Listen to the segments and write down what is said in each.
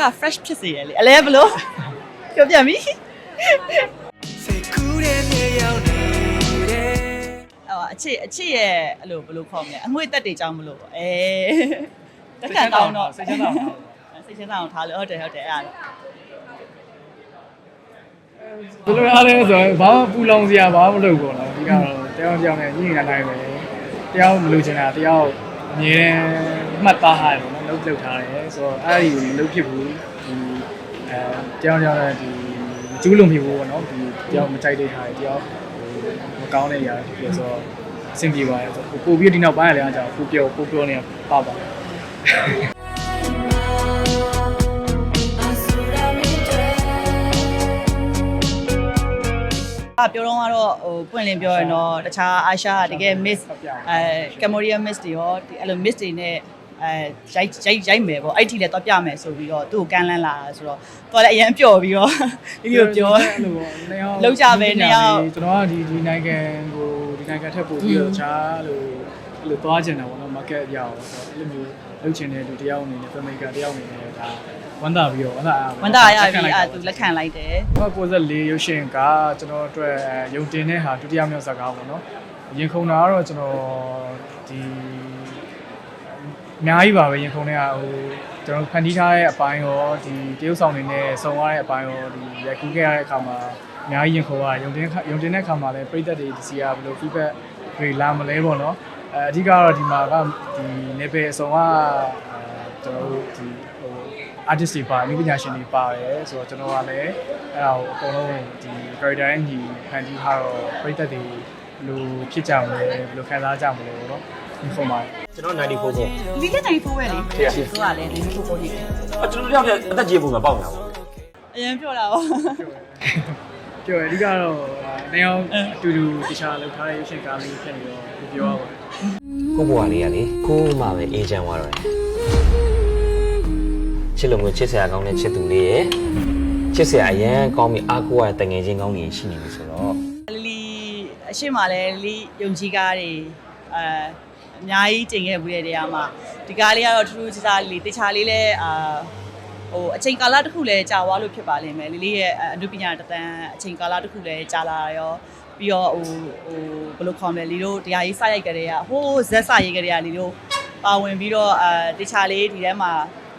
က fresh ဖြစ်စေရလေအလဲဘလို့ပြောပြပြီစိတ်ကူးတဲ့မြေရောက်နေတဲ့ဟိုအချစ်အချစ်ရဲ့အဲ့လိုဘယ်လိုခေါ်မလဲအငွေ့တက်တွေကြောင်းမလို့ပေါ့အဲတက်ကန်တောင်းတော့စိတ်ချမ်းသာအောင်စိတ်ချမ်းသာအောင်ထားလို့ဟုတ်တယ်ဟုတ်တယ်အဲ့ဒါဘယ်လိုအားလဲဆိုတော့ဘာမှပူလောင်စရာဘာမှမလုပ်ဘူးနော်ဒီကတော့တယောက်တစ်ယောက်နဲ့ညှိနှိုင်းနိုင်ပဲတယောက်မလို့ချင်တာတယောက်အမြဲမှတ်သားထားတယ်နော် လုပ်လုပ်ထားတယ်ဆိုတော့အဲ့ဒီမလုပ်ဖြစ်ဘူးဒီအဲတယောက်တစ်ယောက်နဲ့ဒီမကျူးလွန်ဖြစ်ဘူးပေါ့နော်ဒီတယောက်မကြိုက်တဲ့ဟာတယောက်မကောင်းတဲ့ຢာဖြစ်ဖြစ်ဆိုတော့အဆင်ပြေပါတယ်ဆိုပို့ပြီးဒီနောက်ပိုင်းရလဲအကြောင်းပို့ပြောပို့ပြောနေတာပါပါအပြောတော့ကတော့ဟိုပွင့်လင်းပြောရင်တော့တခြားအာရှတကယ် miss အဲကမ်ဘောဒီးယား miss တွေရောဒီအဲ့လို miss တွေနဲ့ အဲရိုက်ရိုက်ရိုက်မယ်ပေါ့အဲ့ဒီလည်းတော့ပြမယ်ဆိုပြီးတော့သူ့ကိုကမ်းလန်းလာတာဆိုတော့သူကလည်းအရင်ပျော်ပြီးတော့ဒီလိုပြောအဲ့လိုပေါ့နှစ်ယောက်လောက်ကြပဲနှစ်ယောက်ကျွန်တော်ကဒီဒီနိုင်ငံကိုဒီနိုင်ငံထက်ပို့ပြီးတော့တခြားလိုအဲ့လိုသွားကျင်တာပေါ့နော် market ရအောင်ဆိုတော့အဲ့လိုမျိုးလုပ်ချင်တဲ့လူတစ်ယောက်အနေနဲ့ filmmaker တစ်ယောက်အနေနဲ့ဒါဝမ်းသာပြီးတော့ဝမ်းသာအားဝန်တာရပြီအဲ့သူလက်ခံလိုက်တယ်94ရုပ်ရှင်ကကျွန်တော်အတွက်အဲရုံတင်တဲ့ဟာဒုတိယမြောက်ဇာတ်ကားပေါ့နော်ရင်ခုန်တာကတော့ကျွန်တော်ဒီ အများကြီးပါပဲရင်ခုန်တဲ့ဟာဟိုကျွန်တော်ဖန်တီးထားတဲ့အပိုင်းရောဒီတရုပ်ဆောင်တွေနဲ့စုံရတဲ့အပိုင်းရောဒီရိုက်ကူးခဲ့ရတဲ့အခါမှာအများကြီးရင်ခုန်ရရုံတင်ရုံတင်တဲ့အခါမှာလည်းပြည်သက်တွေဒီစီကဘယ်လို feedback တွေလာမလဲပေါ့နော်အဲအဓိကတော့ဒီမှာကဒီနေပယ်အစုံကအဲကျွန်တော်တို့ဒီဟို artist တွေပါအမှုပညာရှင်တွေပါတယ်ဆိုတော့ကျွန်တော်ကလည်းအဲ့ဒါကိုအကုန်လုံးဒီ character နဲ့ညီဖန်တီးထားတော့ပြည်သက်တွေဘယ်လိုဖြစ်ကြမလဲဘယ်လိုခံစားကြမလဲပေါ့နော် ဒီပုံမှာကျွန်တော်94ပေါ့ဒီကတိုင်းဖိုးပဲလေသူကလည်းဒီဖိုးဖိုးနေတယ်အကျွန်တော်တို့ရောက်အသက်ကြီးပုံမှာပေါက်နေတာပေါ့အရင်ပြောတာပေါ့ပြောရအဓိကတော့နေအောင်အတူတူတခြားလောက်ထားတဲ့ရုပ်ရှင်ကားလေးဖြစ်နေတော့ပြောရပါတယ်ကိုဘွားလေးကလေကိုမှပဲအေးချမ်းသွားတော့တယ်ချစ်လို့မျိုးချစ်စရာကောင်းတဲ့ချစ်သူလေးရဲ့ချစ်စရာအရန်ကောင်းပြီးအားကိုးရတဲ့တငယ်ချင်းကောင်းကြီးရှိနေပြီဆိုတော့လီလီအရှိမလဲလီယုံကြည်ကားတွေအဲ အများကြီးတင်ခဲ့ပြီးတဲ့နေရာမှာဒီကားလေးကတော့ထူးထူးခြားခြားလေးတခြားလေးလဲအာဟိုအချိန်ကာလတစ်ခုလဲကြာသွားလို့ဖြစ်ပါလိမ့်မယ်လီလီရဲ့အနုပညာတတန်းအချိန်ကာလတစ်ခုလဲကြာလာရောပြီးတော့ဟိုဟိုဘယ်လိုခေါ်မလဲလီတို့တရားရေးစရိုက်ကြတဲ့ကဟိုးဇက်စရိုက်ကြတဲ့ကလီတို့ပါဝင်ပြီးတော့အဲတခြားလေးဒီထဲမှာ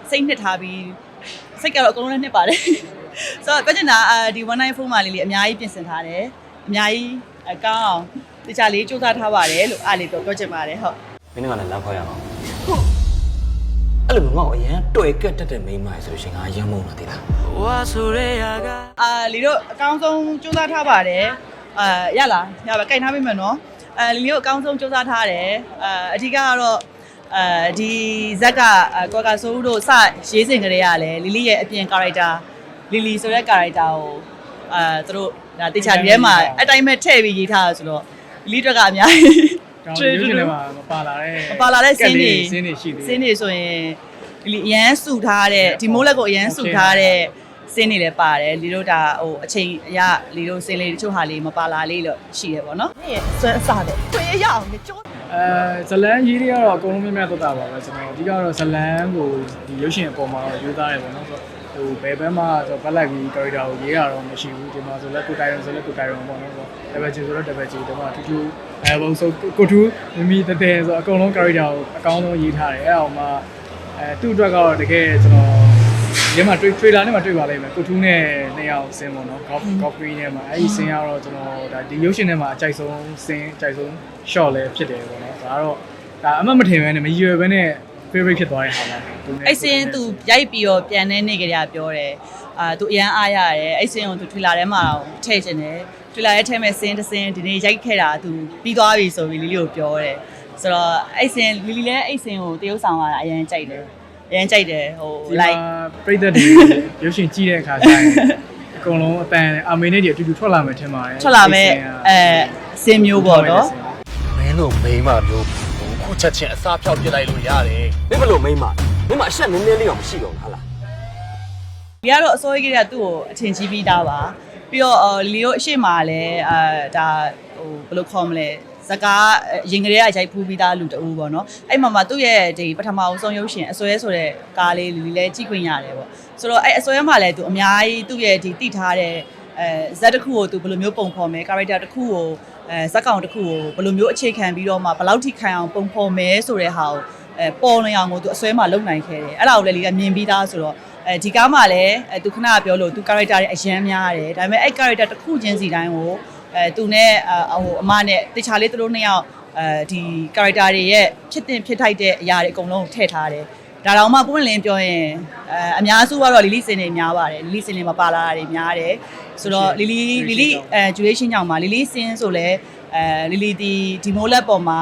စိတ်နှစ်ထားပြီးစိတ်ကတော့အကုန်လုံးနဲ့နှစ်ပါတယ်ဆိုတော့ပြောချင်တာအဲဒီ194မှာလေးလေးအများကြီးပြင်ဆင်ထားတယ်အများကြီးအကောင်းအောင်တခြားလေးစူးစမ်းထားပါတယ်လို့အားလေးတော့ပြောချင်ပါတယ်ဟုတ် မင်းကလည်းလောက်ခေါ်ရအောင်အဲ့လိုမျိုးငါ့ကိုအရန်တွေ့ကက်တက်တဲ့မိန်းမဆိုလို့ရှိရင်ငါအရန်မုန်းတာတိလားဝါဆိုရဲရာကအာလီတို့အကောင်းဆုံးစူးစမ်းထားပါတယ်အာရလားရပါကြိုက်ထားပြီမယ်နော်အာလီတို့အကောင်းဆုံးစူးစမ်းထားတယ်အာအဓိကကတော့အာဒီဇက်ကကွာကာဆိုးတို့စရေးစင်ကလေးရလဲလီလီရဲ့အပြင်ကာရိုက်တာလီလီဆိုတဲ့ကာရိုက်တာကိုအာသူတို့ဒါတေချာဒီထဲမှာအတိုင်းမဲ့ထည့်ပြီးရေးထားတာဆိုတော့လီတွက်ကအများကြီး ကျွန်တော်ရုပ်ရှင်ထဲမှာမပါလာတဲ့မပါလာတဲ့စင်းတွေစင်းတွေရှိသေးတယ်စင်းတွေဆိုရင်ဒီလီအရန်စုထားတဲ့ဒီမိုးလက်ကိုအရန်စုထားတဲ့စင်းတွေလည်းပါတယ်လီတို့ဒါဟိုအချိန်အရလီတို့စင်းလေးတချို့ဟာလေးမပါလာလေးလို့ရှိတယ်ပေါ့နော်။ဆွဲအစားတယ်။ခွေရအောင်ကြိုးအဲဇလန်းရေးတွေကတော့အကုန်လုံးမြတ်မြတ်တော့တာပါပဲကျွန်တော်အဓိကတော့ဇလန်းကိုဒီရုပ်ရှင်အပေါ်မှာတော့ယူသားတယ်ပေါ့နော်ဆိုတော့ ဟိုဘယ်ဘက်မှဆိုဘက်လိုက်ပြီး character ကိုရေးရတော့မရှိဘူးဒီမှာဆိုလက်ကိုတိုင်ရုံဆိုလက်ကိုတိုင်ရုံပေါ့နော်ဆိုတော့ level ကြီးဆိုတော့ level ကြီးဒီမှာတူတူအဲဘုံဆိုကိုတူမမီတတဲ့ဆိုအကုန်လုံး character ကိုအကောင်းဆုံးရေးထားတယ်အဲ့အောင်မှအဲသူ့အတွက်ကတော့တကယ်ကျွန်တော်ဒီမှာ trailer နဲ့မှတွေ့ပါလိမ့်မယ်ကိုထူးနဲ့နှစ်ယောက်ဆင်းပေါ့နော် golf golf green နဲ့မှာအဲ့ဒီဆင်းကတော့ကျွန်တော်ဒါဒီရုပ်ရှင်ထဲမှာအကြိုက်ဆုံးဆင်းအကြိုက်ဆုံး shot လည်းဖြစ်တယ်ပေါ့နော်ဒါကတော့ဒါအမှတ်မထင်ပဲနဲ့မရွယ်ပဲနဲ့ favorite ဖြစ်သွားတဲ့ဟာပါသူနဲ့အဲ့စင်းသူရိုက်ပြီးတော့ပြန်နေနေကြရပြောတယ်။အာသူအရန်အားရတယ်အဲ့စင်းကိုသူထွေလာထဲမှာထည့်ခြင်းတယ်ထွေလာထဲထဲမဲ့စင်းတစ်စင်းဒီနေ့ရိုက်ခဲ့တာသူပြီးသွားပြီဆိုပြီးလီလီကိုပြောတယ်။ဆိုတော့အဲ့စင်းလီလီလည်းအဲ့စင်းကိုတရုပ်ဆောင်ရတာအရန်ကြိုက်တယ်။အရန်ကြိုက်တယ်ဟိုဒီ like မှာပြိသက်တွေရုပ်ရှင်ကြည့်တဲ့အခါကျရင်အကုန်လုံးအတန်အမေနဲ့ဒီအတူတူထွက်လာမယ်ထင်ပါတယ်ထွက်လာမဲ့အဲစင်းမျိုးပေါ့နော်မင်းတို့မိန်းမမျိုး ခုချက်ချင်းအစားဖြောက်ပြစ်လိုက်လို့ရတယ်မင်းဘလို့မိန်းမမိန်းမအရှက်နည်းနည်းလေးတော့မရှိတော့ဘူးဟာလားဒီကတော့အစိုးရကြီးကသူ့ကိုအထင်ကြီးပြီးသားပါပြီးတော့အော်လီယိုအရှိမလည်းအာဒါဟိုဘယ်လိုခေါ်မလဲဇကားရင်ကလေးကရိုက်ဖူးပြီးသားလူတူပေါ့နော်အဲ့မှာမှသူ့ရဲ့ဒီပထမအဆုံးရုပ်ရှင်အစွဲဆိုတဲ့ကားလေးလီလည်းကြည့်ခွင့်ရတယ်ပေါ့ဆိုတော့အဲ့အစွဲမှာလည်းသူအများကြီးသူ့ရဲ့ဒီတိထားတဲ့ အဲဇက်တစ်ခုကိုသူဘယ်လိုမျိုးပုံဖော်မယ် character တစ်ခုကိုအဲဇက်ကောင်တစ်ခုကိုဘယ်လိုမျိုးအခြေခံပြီးတော့မှဘယ်လောက်ထိခံအောင်ပုံဖော်မယ်ဆိုတဲ့ဟာကိုအဲပေါ်နေအောင်ကိုသူအစွဲမှာလုပ်နိုင်ခဲ့တယ်အဲ့ဒါကိုလည်းလီကမြင်ပြီးသားဆိုတော့အဲဒီကားမှာလည်းအဲသူခဏပြောလို့သူ character တွေအရန်များတယ်ဒါပေမဲ့အဲ့ character တစ်ခုချင်းစီတိုင်းကိုအဲသူနဲ့အဟိုအမနဲ့တခြားလေးသူတို့နှစ်ယောက်အဲဒီ character တွေရဲ့ဖြစ်တင်ဖြစ်ထိုက်တဲ့အရာတွေအကုန်လုံးကိုထည့်ထားတယ် ဒါတော့မှပွင့်လင်းပြောရင်အဲအများစုကတော့လီလီစင်တွေများပါတယ်လီလီစင်တွေမပါလာတာတွေများတယ်ဆိုတော့လီလီလီလီအဲဂျူရေးရှင်းကြောင်မှာလီလီစင်ဆိုလဲအဲလီလီဒီဒီမိုလက်ပေါ်မှာ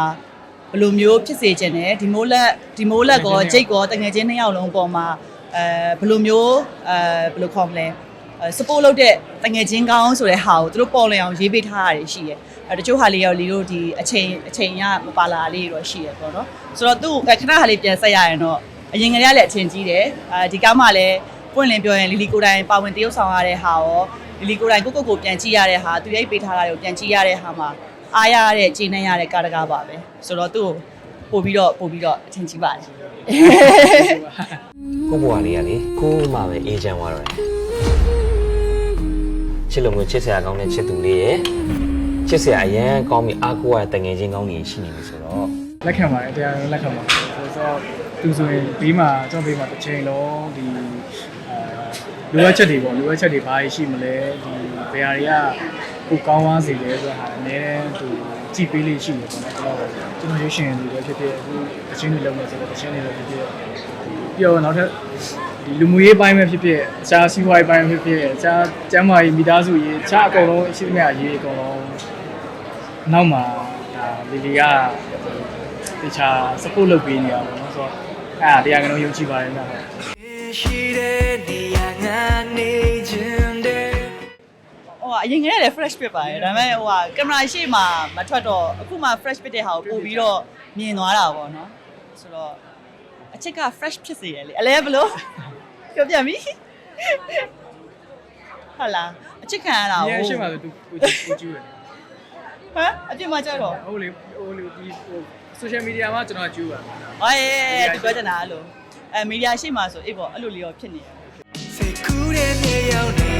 ဘယ်လိုမျိုးဖြစ်စေခြင်းနဲ့ဒီမိုလက်ဒီမိုလက်ကောဂျိတ်ကောတငယ်ချင်းနှစ်ယောက်လုံးပေါ်မှာအဲဘယ်လိုမျိုးအဲဘယ်လိုခေါ်မလဲ support လုပ်တဲ့တငယ်ချင်းကောင်းဆိုတဲ့ဟာကိုသူတို့ပေါ်လည်အောင်ရေးပေးထားတာရှိတယ်အဲတချို့ဟာလေးရောလီတို့ဒီအချိန်အချိန်ရမပါလာလေးတော့ရှိရပေါ့နော်ဆိုတော့သူ့ခဏဟာလေးပြန်ဆက်ရရင်တော့ အရင်ကတည်းကလည်းအချိန်ကြီးတယ်အဲဒီကားမှလည်းပွင့်လင်းပြောရင်လီလီကိုတိုင်ပါဝင်တရုပ်ဆောင်ရတဲ့ဟာရောလီလီကိုတိုင်ကိုကိုကိုပြန်ကြည့်ရတဲ့ဟာသူရိုက်ပေးထားတာတွေကိုပြန်ကြည့်ရတဲ့ဟာမှာအားရတဲ့ခြေနှံ့ရတဲ့ကားတကားပါပဲဆိုတော့သူ့ကိုပို့ပြီးတော့ပို့ပြီးတော့အချိန်ကြီးပါတယ်ကိုဘွားလေးကလေကိုမှပဲအေးချမ်းသွားတော့တယ်ချစ်လို့မျိုးချစ်စရာကောင်းတဲ့ချစ်သူလေးရယ်ချစ်စရာအရန်ကောင်းပြီးအားကိုးရတဲ့တငယ်ချင်းကောင်းကြီးရှိနေပြီဆိုတော့လက်ခံပါတယ်တရားရုံးလက်ခံပါတယ် ဆိုတော့သူဆိုရင်ဘေးမှာကျွန်တော်ဘေးမှာတစ်ချိန်လုံးဒီအဲလိုအပ်ချက်တွေပေါ့လိုအပ်ချက်တွေဘာရှိမလဲဒီဘယ်ဟာတွေကကိုကောင်းသွားစေလဲဆိုတာဟာအများနဲ့သူကြည့်ပေးလေးရှိတယ်ပေါ့နော်ကျွန်တော်ကျွန်တော်ရွှေရှင်တွေလည်းဖြစ်ဖြစ်အခုအချင်းတွေလုံးနေဆိုတော့အချင်းတွေလည်းဖြစ်ဖြစ်ပြီးတော့နောက်ထပ်ဒီလူမှုရေးပိုင်းပဲဖြစ်ဖြစ်အခြားစီးပွားရေးပိုင်းပဲဖြစ်ဖြစ်အခြားကျန်းမာရေးမိသားစုရေးအခြားအကုန်လုံးရှိသမျှရေးအကုန်လုံးနောက်မှာဒါလီလီက တခြား support လုပ်ပေးနေရပါတော့ဆိုတော့အဲ့ဒါတရားကလုံးယုံကြည်ပါတယ်နော်ရှိတဲ့နေရာငါနေခြင်းတဲ့ဟိုကအရင်ကတည်းကလည်း fresh ဖြစ်ပါတယ်ဒါပေမဲ့ဟိုကကင်မရာရှေ့မှာမထွက်တော့အခုမှ fresh ဖြစ်တဲ့ဟာကိုပို့ပြီးတော့မြင်သွားတာပေါ့နော်ဆိုတော့အချစ်က fresh ဖြစ်စေတယ်လေအလဲဘလို့ပြောပြပြီဟုတ်လားအချစ်ခံရတာဒီကိုအရှိမှဆိုသူကိုကိုကျူးတယ်ဟမ်အပြစ်မကြတော့ဟုတ်လေဟိုလေဒီဟို social media မှာကျွန်တော်ကျူးပါဟောရဲ့ဒီပြောချင်တာအဲ့လိုအဲမီဒီယာရှေ့မှာဆိုအေးပေါ့အဲ့လိုလေးရောဖြစ်နေတယ်စိတ်ကူးတဲ့မြေရောက်နေ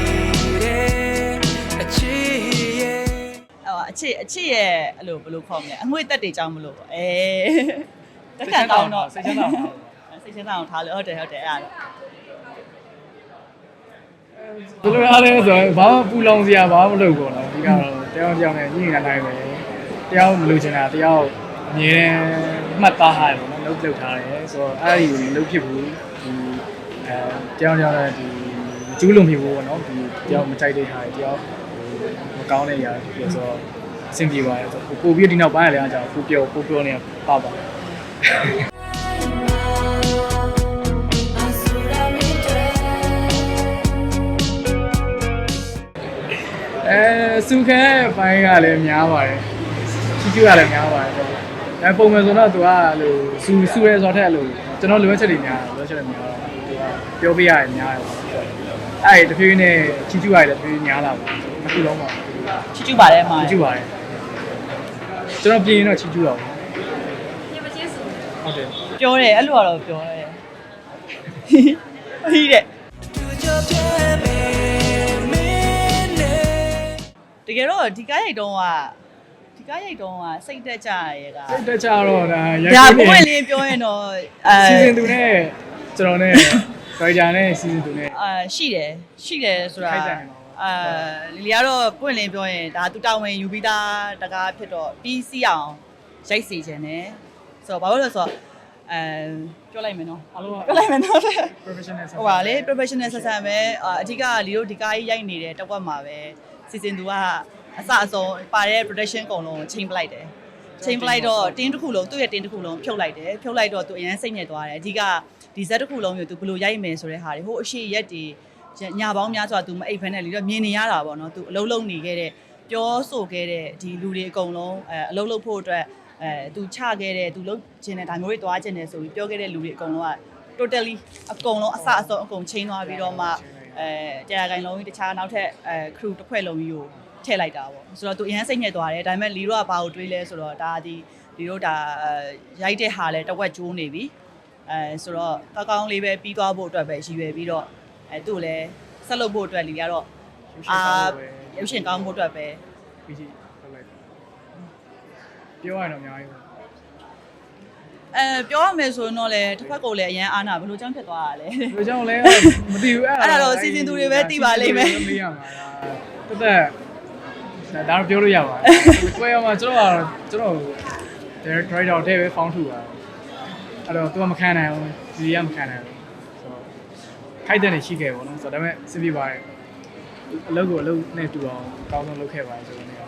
တဲ့အချစ်ရဲ့ဟိုအချစ်အချစ်ရဲ့အဲ့လိုဘယ်လိုခေါ်မလဲအငွေ့တက်တွေကြောင်းမလို့ပေါ့အဲတက်ခံကောင်းတော့စိတ်ချမ်းသာပါစိတ်ချမ်းသာအောင်ထားလို့ဟုတ်တယ်ဟုတ်တယ်အဲ့ဒါတော့ဘယ်လိုအားလဲဆိုတော့ဘာမှပူလောင်စရာဘာမှမလုပ်ဘူးနော်ဒီကတော့တယောက်တစ်ယောက်နဲ့ညှိနှိုင်းနိုင်ပဲတယောက်မလို့ချင်တာတယောက် အမြဲမှတ်သားထားတယ်ပေါ့နော်လုပ်လုပ်ထားတယ်ဆိုတော့အဲ့ဒီကိုလုပ်ဖြစ်ဘူးဒီအဲတယောက်တစ်ယောက်နဲ့ဒီကျူးလုံဖြစ်ဘူးပေါ့နော်ဒီတယောက်မကြိုက်တဲ့ဟာတယောက်မကောင်းတဲ့ຢာဖြစ်ဆိုတော့အဆင်ပြေပါတယ်ဆိုပို့ပြီးဒီနောက်ပိုင်းရလဲအကြောင်းပို့ပြောပို့ပြောနေပါပါအဲစုခဲဘိုင်းကလည်းများပါတယ်ချီကျူကလည်းများပါတယ် အဲပုံမှန်ဆိုတော့သူကအဲ့လိုစူစူရဲဆိုတော့အဲ့လိုကျွန်တော်လိုအပ်ချက်တွေများတယ်လိုအပ်ချက်တွေများတော့သူကပြောပြရတယ်များတယ်အဲ့တဖြည်းဖြည်းနဲ့ချီကျူရတယ်တဖြည်းဖြည်းများလာပါအခုလုံးပါချီကျူပါတယ်မှာချီကျူပါတယ်ကျွန်တော်ပြင်ရင်တော့ချီကျူတော့ဟုတ်တယ်ပြောတယ်အဲ့လိုကတော့ပြောတယ်ဟိတဲ့သူကြောပြမယ်မင်းနဲ့တကယ်တော့ဒီကားရိုက်တုံးက ဒီကားရိုက်တုံးကစိတ်တက်ကြရဲကစိတ်တက်ကြတော့ဒါရိုဒါက်ပွင့်နေလင်းပြောရင်တော့အဲစီစဉ်သူနဲ့ကျွန်တော်နဲ့ဒါရိုက်တာနဲ့စီစဉ်သူနဲ့အာရှိတယ်ရှိတယ်ဆိုတာခိုက်တယ်နော်အာလီလီကတော့ပွင့်လင်းပြောရင်ဒါသူတာဝန်ယူပြီးသားတကားဖြစ်တော့ပြီးစီးအောင်ရိုက်စီခြင်းနဲ့ဆိုတော့ဘာလို့လဲဆိုတော့အဲပြောလိုက်မယ်နော်အားလုံးကပြောလိုက်မယ်နော် professional ဟိုပါလေ professional ဆက်ဆံပဲအာအဓိကလီတို့ဒီကားကြီးရိုက်နေတဲ့တက်ဝက်မှာပဲစီစဉ်သူက အစအဆုံးပါတဲ့ production အကုန်လုံးချိန်ပလိုက်တယ်ချိန်ပလိုက်တော့တင်းတစ်ခုလုံးသူ့ရဲ့တင်းတစ်ခုလုံးဖြုတ်လိုက်တယ်ဖြုတ်လိုက်တော့သူအရန်စိတ်ညစ်သွားတယ်အဓိကဒီဇက်တစ်ခုလုံးကိုသူဘယ်လိုရိုက်မယ်ဆိုတဲ့ဟာတွေဟိုအရှိရက်တွေညာပေါင်းများစွာသူမအိပ်ဖက်နဲ့လီတော့မြင်နေရတာပေါ့နော်သူအလုံးလုံးနေခဲ့တဲ့ပြောဆိုခဲ့တဲ့ဒီလူတွေအကုန်လုံးအဲအလုံးလုံးဖို့အတွက်အဲသူချခဲ့တဲ့သူလုံးခြင်းတဲ့ဒါမျိုးတွေတွားခြင်းတယ်ဆိုပြီးပြောခဲ့တဲ့လူတွေအကုန်လုံးက totally အကုန်လုံးအစအဆုံးအကုန်ချင်းသွားပြီးတော့မှအဲတရားခိုင်လုံးကြီးတခြားနောက်ထပ်အဲ crew တစ်ဖွဲ့လုံးကြီးကို ထည့်လိုက်တာပေါ့ဆိုတော့သူအရန်စိတ်ညစ်သွားတယ်ဒါပေမဲ့လီတို့ကဘာကိုတွေးလဲဆိုတော့ဒါဒီလီတို့ဒါရိုက်တဲ့ဟာလဲတစ်ဝက်ကျိုးနေပြီအဲဆိုတော့ကောင်းကောင်းလေးပဲပြီးသွားဖို့အတွက်ပဲရည်ရွယ်ပြီးတော့အဲသူ့ကိုလည်းဆက်လုပ်ဖို့အတွက်လီကတော့အာရုပ်ရှင်ကောင်းဖို့အတွက်ပဲပြီးကြည့်လုပ်လိုက်ပြောရရင်တော့အများကြီးပဲအဲပြောရမယ်ဆိုရင်တော့လေတစ်ဖက်ကလည်းအရန်အားနာဘယ်လိုကြောင့်ဖြစ်သွားတာလဲဒီကြောင့်လဲမသိဘူးအဲ့အဲ့ဒါတော့စီစဉ်သူတွေပဲသိပါလိမ့်မယ်မေးရမှာတက်တက် ဒါတော့ပြောလို့ရပါတယ်ကိုယ်ရမှာကျွန်တော်ကတော့ကျွန်တော် director တော့တဲ့ပဲ found ထူပါအဲ့တော့သူကမခံနိုင်ဘူးဒီကမခံနိုင်ဘူးဆိုတော့ခိုက်တဲ့နေရှိခဲ့ပေါ့နော်ဆိုတော့ဒါပေမဲ့စစ်ပြပါတယ်အလုပ်ကိုအလုပ်နဲ့တူအောင်အကောင်းဆုံးလုပ်ခဲ့ပါတယ်ဆိုတော့နေရာ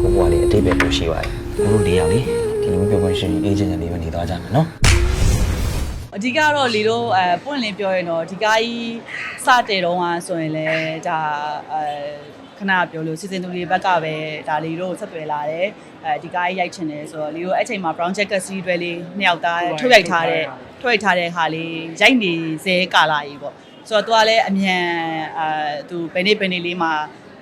ကိုဘွားလေးအတိတ်ပဲပြောရှိပါတယ်ကိုတို့လေးယောက်လေဒီလိုမျိုးပြောခွင့်ရှိရင်အေဂျင့်လေးပဲနေသွားကြမယ်နော်အဓိကတော့လီတို့အဲပွင့်လင်းပြောရင်တော့ဒီကားကြီးစတဲ့တုန်းကဆိုရင်လည်းဒါအဲ ခဏပြောလို့စီစဉ်သူတွေဘက်ကပဲဒါလီတို့ဆက်သွယ်လာတယ်အဲဒီကားကြီးရိုက်ချင်တယ်ဆိုတော့လီတို့အဲ့ချိန်မှာ brown jacket စီးတွဲလေးနှစ်ယောက်သားထုတ်ရိုက်ထားတဲ့ထုတ်ရိုက်ထားတဲ့ဟာလေးရိုက်နေစေကာလာကြီးပေါ့ဆိုတော့သူကလည်းအမြန်အဲသူဘယ်နေ့ဘယ်နေ့လေးမှာ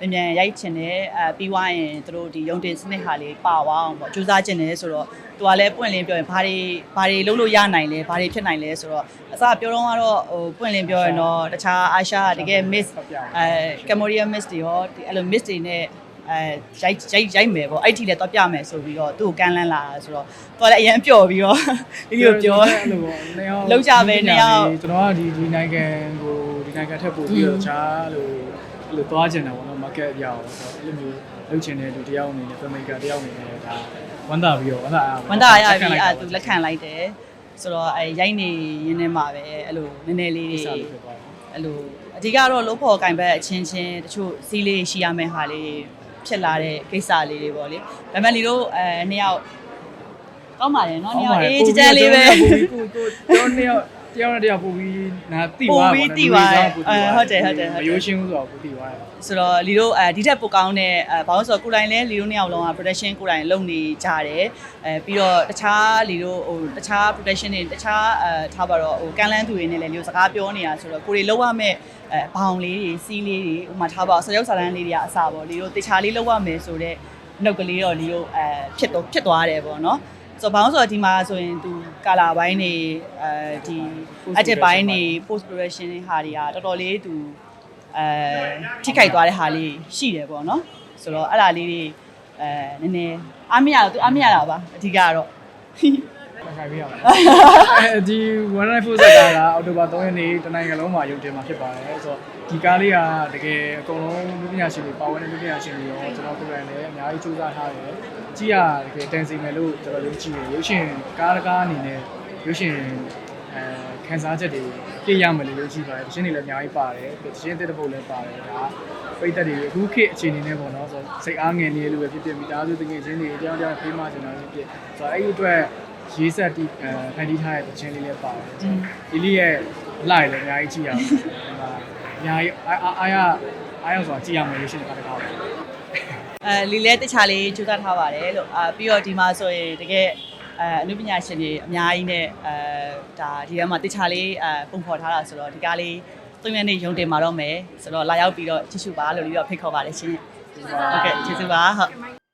အမြန်ရိုက်ချင်တယ်အဲပြီးွားရင်သူတို့ဒီရုံတင်စနစ်ဟာလေးပါသွားအောင်ပေါ့ကြိုးစားချင်တယ်ဆိုတော့သူကလည်းပွင့်လင်းပြောရင်ဘာတွေဘာတွေလုပ်လို့ရနိုင်လဲဘာတွေဖြစ်နိုင်လဲဆိုတော့အစပြောတော့ကတော့ဟိုပွင့်လင်းပြောရင်တော့တခြားအာရှကတကယ် miss အဲကမ်ဘောဒီးယား miss တွေရောဒီအဲ့လို miss တွေနဲ့အဲရိုက်ရိုက်ရိုက်မယ်ပေါ့အဲ့ဒီလည်းတော့ပြမယ်ဆိုပြီးတော့သူ့ကိုကမ်းလန်းလာတာဆိုတော့သူကလည်းအရင်ပျော်ပြီးတော့ဒီလိုပြောအဲ့လိုပေါ့နှစ်ယောက်လောက်ကြပဲနှစ်ယောက်ကျွန်တော်ကဒီဒီနိုင်ငံကိုဒီနိုင်ငံထက်ပို့ပြီးတော့ခြားအဲ့လို အဲ့လိုသွားကျင်တာပေါ့နော် market ရအောင်ဆိုတော့အဲ့လိုမျိုးလုပ်ချင်တဲ့လူတယောက်အနေနဲ့ filmmaker တယောက်အနေနဲ့ဒါဝမ်းသာပြီးတော့ဝမ်းသာအားဝန်တာရပြီအဲ့သူလက်ခံလိုက်တယ်ဆိုတော့အဲရိုက်နေရင်းနဲ့မှာပဲအဲ့လိုနည်းနည်းလေးတွေစားလို့ဖြစ်သွားတယ်အဲ့လိုအဓိကတော့လို့ဖို့ကင်ဘက်အချင်းချင်းတချို့စီးလေးရှိရမယ့်ဟာလေးဖြစ်လာတဲ့ကိစ္စလေးတွေပေါ့လေဒါပေမဲ့လီတို့အဲနှစ်ယောက်ကောင်းပါတယ်နော်နှစ်ယောက်အေးကြကြလေးပဲကိုကိုကျွန်တော်နှစ်ယောက် တယောက်နဲ့တယောက်ပို့ပြီးနာတိသွားပို့ပြီးတိသွားတယ်အဲဟုတ်တယ်ဟုတ်တယ်ဟုတ်တယ်မရိုးရှင်းဘူးဆိုတော့ပို့တိသွားတယ်ဆိုတော့လီတို့အဲဒီထက်ပိုကောင်းတဲ့အဲဘာလို့ဆိုတော့ကိုယ်တိုင်လဲလီတို့နှစ်ယောက်လုံးက production ကိုယ်တိုင်လုပ်နေကြတယ်အဲပြီးတော့တခြားလီတို့ဟိုတခြား production တွေတခြားအဲထားပါတော့ဟိုကန်လန်းသူတွေနဲ့လည်းလီတို့စကားပြောနေတာဆိုတော့ကိုယ်တွေလောက်ရမဲ့အဲဘောင်လေးတွေစီးလေးတွေဥမာထားပါဆရုပ်စာတန်းလေးတွေကအစားပေါ့လီတို့တခြားလေးလောက်ရမယ်ဆိုတော့နှုတ်ကလေးတော့လီတို့အဲဖြစ်တော့ဖြစ်သွားတယ်ပေါ့နော် ဆိုတော့ဘာလို့ဆိုတော့ဒီမှာဆိုရင်သူကာလာပိုင်းနေအဲဒီ edit ပိုင်းနေ post production တွေဟာတွေကတော်တော်လေးသူအဲထိခိုက်သွားတဲ့ဟာလေးရှိတယ်ပေါ့နော်ဆိုတော့အဲ့ဒါလေးတွေအဲနည်းနည်းအားမရတော့သူအားမရတာပါအဓိကတော့ ခိုင်ပြရအောင်အဲဒီ1 night full set ကားကအောက်တိုဘာ3ရက်နေ့တနိုင်ငံလုံးမှာရုပ်တင်မှာဖြစ်ပါတယ်ဆိုတော့ဒီကားလေးကတကယ်အကုန်လုံးလူပညာရှင်တွေပါဝင်တဲ့လူပညာရှင်တွေရောကျွန်တော်ကိုယ်တိုင်လည်းအများကြီးစူးစမ်းထားတယ်ကြည့်ရတကယ်တန်စီမယ်လို့ကျွန်တော်ယုံကြည်တယ်ရုပ်ရှင်ကားတကားအနေနဲ့ရုပ်ရှင်အဲခန်းစားချက်တွေပြည့်ရမယ်လို့ယုံကြည်ပါတယ်တခြင်းတွေလည်းအများကြီးပါတယ်တခြင်းတဲ့တဲ့ပုတ်လည်းပါတယ်ဒါပိတ်သက်တွေအခုခေတ်အခြေအနေနဲ့ပေါ့နော်ဆိုတော့စိတ်အားငယ်နေလို့ပဲဖြစ်ဖြစ်မိသားစုတကယ်ချင်းတွေအကြောင်းကြောင့်ဖေးမှကျွန်တော်ဖြစ်ဖြစ်ဆိုတော့အဲ့ဒီအတွက် ရေးဆက်တီးအဲဖန်တီးထားတဲ့တခြင်းလေးလည်းပါတယ်ဒီလေးရဲ့လိုက်လည်းအများကြီးကြည့်ရအောင်ဒီမှာအများကြီးအားအားအားရအားရဆိုတာကြည့်ရမယ်လို့ရှင်းတာတကားပါအဲလီလဲတခြားလေးကြိုးစားထားပါတယ်လို့အာပြီးတော့ဒီမှာဆိုရင်တကယ်အဲအနုပညာရှင်တွေအများကြီးနဲ့အဲဒါဒီထဲမှာတခြားလေးအဲပုံဖော်ထားတာဆိုတော့ဒီကားလေးသုံးရက်နေ့ရုံတင်มาတော့မယ်ဆိုတော့လာရောက်ပြီးတော့ကြည့်ရှုပါလို့ပြီးတော့ဖိတ်ခေါ်ပါတယ်ရှင်ဟုတ်ကဲ့ကျေးဇူးပါဟုတ်